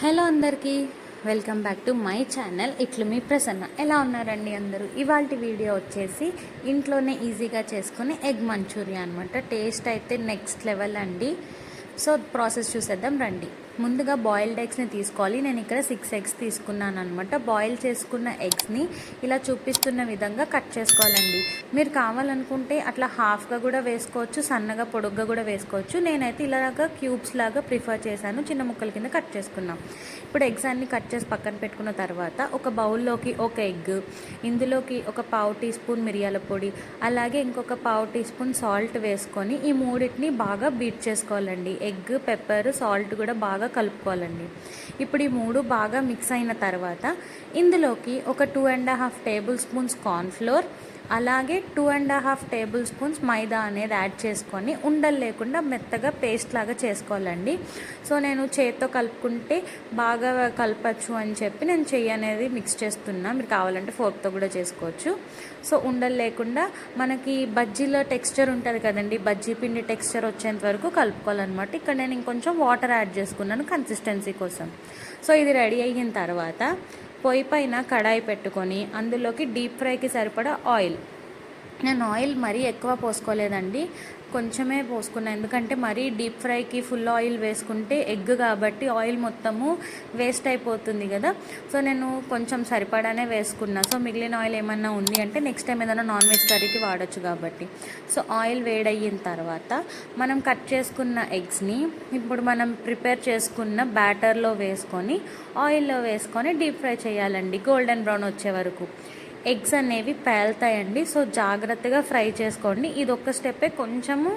Hello అందరికీ welcome back to my channel ఇట్లు మీ ప్రసన్న. ఎలా ఉన్నారండి అందరూ? ఇవాళ వీడియో వచ్చేసి ఇంట్లోనే ఈజీగా చేసుకుని ఎగ్ మంచూరియా అనమాట టేస్ట్ అయితే నెక్స్ట్ లెవెల్ అండి. సో ప్రాసెస్ చూసేద్దాం రండి. ముందుగా బాయిల్డ్ ఎగ్స్ని తీసుకోవాలి. నేను ఇక్కడ సిక్స్ ఎగ్స్ తీసుకున్నాను అనమాట బాయిల్ చేసుకున్న ఎగ్స్ని ఇలా చూపిస్తున్న విధంగా కట్ చేసుకోవాలండి. మీరు కావాలనుకుంటే అట్లా హాఫ్గా కూడా వేసుకోవచ్చు సన్నగా పొడుగ్గా కూడా వేసుకోవచ్చు. నేనైతే ఇలాగా క్యూబ్స్ లాగా ప్రిఫర్ చేశాను. చిన్న ముక్కల కింద కట్ చేసుకున్నాం. ఇప్పుడు ఎగ్స్ అన్ని కట్ చేసి పక్కన పెట్టుకున్న తర్వాత ఒక బౌల్లోకి ఒక ఎగ్ ఇందులోకి ఒక పావు టీ స్పూన్ మిరియాల పొడి అలాగే ఇంకొక పావు టీ స్పూన్ సాల్ట్ వేసుకొని ఈ మూడింటిని బాగా బీట్ చేసుకోవాలండి. ఎగ్ పెప్పర్ సాల్ట్ కూడా బాగా కలుపుకోవాలండి. ఇప్పుడు ఈ మూడు బాగా మిక్స్ అయిన తర్వాత ఇందులోకి ఒక two and half tablespoons cornflour అలాగే two and half tablespoons maida అనేది యాడ్ చేసుకొని ఉండలు లేకుండా మెత్తగా పేస్ట్ లాగా చేసుకోవాలండి. సో నేను చేత్తో కలుపుకుంటే బాగా కలపచ్చు అని చెప్పి నేను చెయ్యి అనేది మిక్స్ చేస్తున్నా. మీరు కావాలంటే ఫోర్క్తో కూడా చేసుకోవచ్చు. సో ఉండలు లేకుండా మనకి బజ్జీలో టెక్స్చర్ ఉంటుంది కదండి. బజ్జీ పిండి టెక్స్చర్ వచ్చేంత వరకు కలుపుకోవాలన్నమాట. ఇక్కడ నేను ఇంకొంచెం వాటర్ యాడ్ చేసుకున్నాను కన్సిస్టెన్సీ కోసం. సో ఇది రెడీ అయిన తర్వాత పొయ్యి పైన కడాయి పెట్టుకొని అందులోకి డీప్ ఫ్రైకి సరిపడా ఆయిల్ నేను ఆయిల్ మరీ ఎక్కువ పోసుకోలేదండి. కొంచెమే పోసుకున్నా. ఎందుకంటే మరీ డీప్ ఫ్రైకి ఫుల్ ఆయిల్ వేసుకుంటే ఎగ్ కాబట్టి ఆయిల్ మొత్తము వేస్ట్ అయిపోతుంది కదా. సో నేను కొంచెం సరిపడానే వేసుకున్నా. సో మిగిలిన ఆయిల్ ఏమన్నా ఉంది అంటే నెక్స్ట్ టైం ఏదైనా నాన్ వెజ్ కర్రీకి వాడచ్చు కాబట్టి. సో ఆయిల్ వేడయిన తర్వాత మనం కట్ చేసుకున్న ఎగ్స్ని ఇప్పుడు మనం ప్రిపేర్ చేసుకున్న బ్యాటర్లో వేసుకొని ఆయిల్లో వేసుకొని డీప్ ఫ్రై చేయాలండి. గోల్డెన్ బ్రౌన్ వచ్చే వరకు. ఎగ్స్ అనేవి పేలుతాయండి. సో జాగ్రత్తగా ఫ్రై చేసుకోండి. ఇది ఒక్క స్టెప్పే. కొంచెము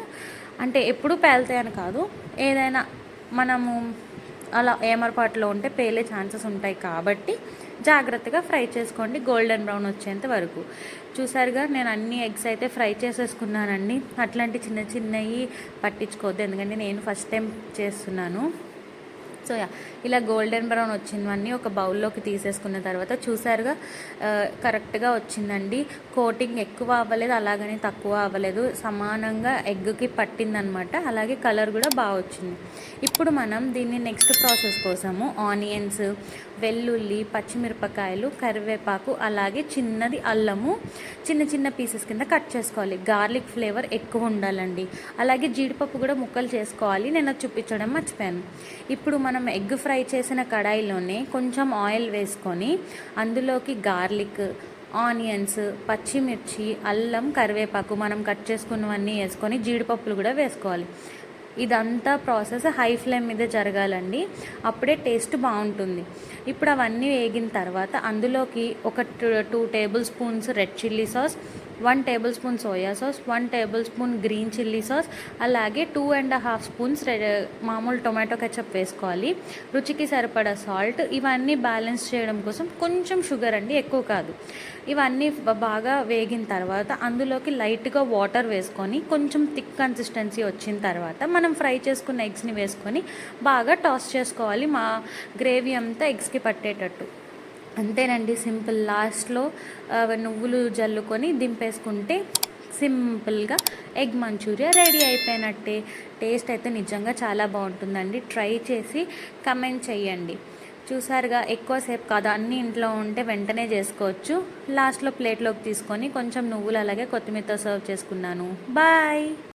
అంటే ఎప్పుడు పేలుతాయని కాదు. ఏదైనా మనము అలా ఏమరపాటులో ఉంటే పేలే ఛాన్సెస్ ఉంటాయి కాబట్టి జాగ్రత్తగా ఫ్రై చేసుకోండి. గోల్డెన్ బ్రౌన్ వచ్చేంత వరకు. చూసారుగా నేను అన్ని ఎగ్స్ అయితే ఫ్రై చేసేసుకున్నానండి. అట్లాంటి చిన్న చిన్నవి పట్టించుకోవద్దు. ఎందుకంటే నేను ఫస్ట్ టైం చేస్తున్నాను. సో యా ఇలా గోల్డెన్ బ్రౌన్ వచ్చినవన్నీ ఒక బౌల్లోకి తీసేసుకున్న తర్వాత చూసారుగా కరెక్ట్గా వచ్చిందండి. కోటింగ్ ఎక్కువ అవ్వలేదు అలాగని తక్కువ అవ్వలేదు. సమానంగా ఎగ్కి పట్టిందనమాట. అలాగే కలర్ కూడా బాగా వచ్చింది. ఇప్పుడు మనం దీన్ని నెక్స్ట్ ప్రాసెస్ కోసము ఆనియన్స్ వెల్లుల్లి పచ్చిమిరపకాయలు కరివేపాకు అలాగే చిన్నది అల్లము. చిన్న చిన్న పీసెస్ కింద కట్ చేసుకోవాలి. గార్లిక్ ఫ్లేవర్ ఎక్కువ ఉండాలండి. అలాగే జీడిపప్పు కూడా ముక్కలు చేసుకోవాలి. నేను చూపించడం మర్చిపోయాను. ఇప్పుడు మనం ఎగ్ ఫ్రై చేసిన కడాయిలోనే కొంచెం ఆయిల్ వేసుకొని అందులోకి గార్లిక్ ఆనియన్స్ పచ్చిమిర్చి అల్లం కరివేపాకు మనం కట్ చేసుకున్నవన్నీ వేసుకొని జీడిపప్పులు కూడా వేసుకోవాలి. ఇదంతా ప్రాసెస్ హై ఫ్లేమ్ మీద జరగాలండి. అప్పుడే టేస్ట్ బాగుంటుంది. ఇప్పుడు అవన్నీ వేగిన తర్వాత అందులోకి ఒక two tablespoons red chilli sauce one tablespoon soya sauce one tablespoon green chilli sauce అలాగే టూ అండ్ హాఫ్ స్పూన్స్ మామూలు టొమాటో కెచప్ వేసుకోవాలి. రుచికి సరిపడా సాల్ట్. ఇవన్నీ బ్యాలెన్స్ చేయడం కోసం కొంచెం షుగర్ అండి ఎక్కువ కాదు. ఇవన్నీ బాగా వేగిన తర్వాత అందులోకి లైట్గా వాటర్ వేసుకొని కొంచెం థిక్ కన్సిస్టెన్సీ వచ్చిన తర్వాత మనం ఫ్రై చేసుకున్న ఎగ్స్ని వేసుకొని బాగా టాస్ చేసుకోవాలి. మా గ్రేవీ అంతా ఎగ్స్కి పట్టేటట్టు. అంతేనండి సింపుల్. లాస్ట్లో నువ్వులు జల్లుకొని దింపేసుకుంటే సింపుల్గా ఎగ్ మంచూరియా రెడీ అయిపోయినట్టే. టేస్ట్ అయితే నిజంగా చాలా బాగుంటుందండి. ట్రై చేసి కమెంట్ చేయండి. చూసారుగా ఎక్కువసేపు కాదు అన్ని ఇంట్లో ఉంటే వెంటనే చేసుకోవచ్చు. లాస్ట్లో ప్లేట్లోకి తీసుకొని కొంచెం నువ్వులు అలాగే కొత్తిమీరతో సర్వ్ చేసుకున్నాను. బాయ్!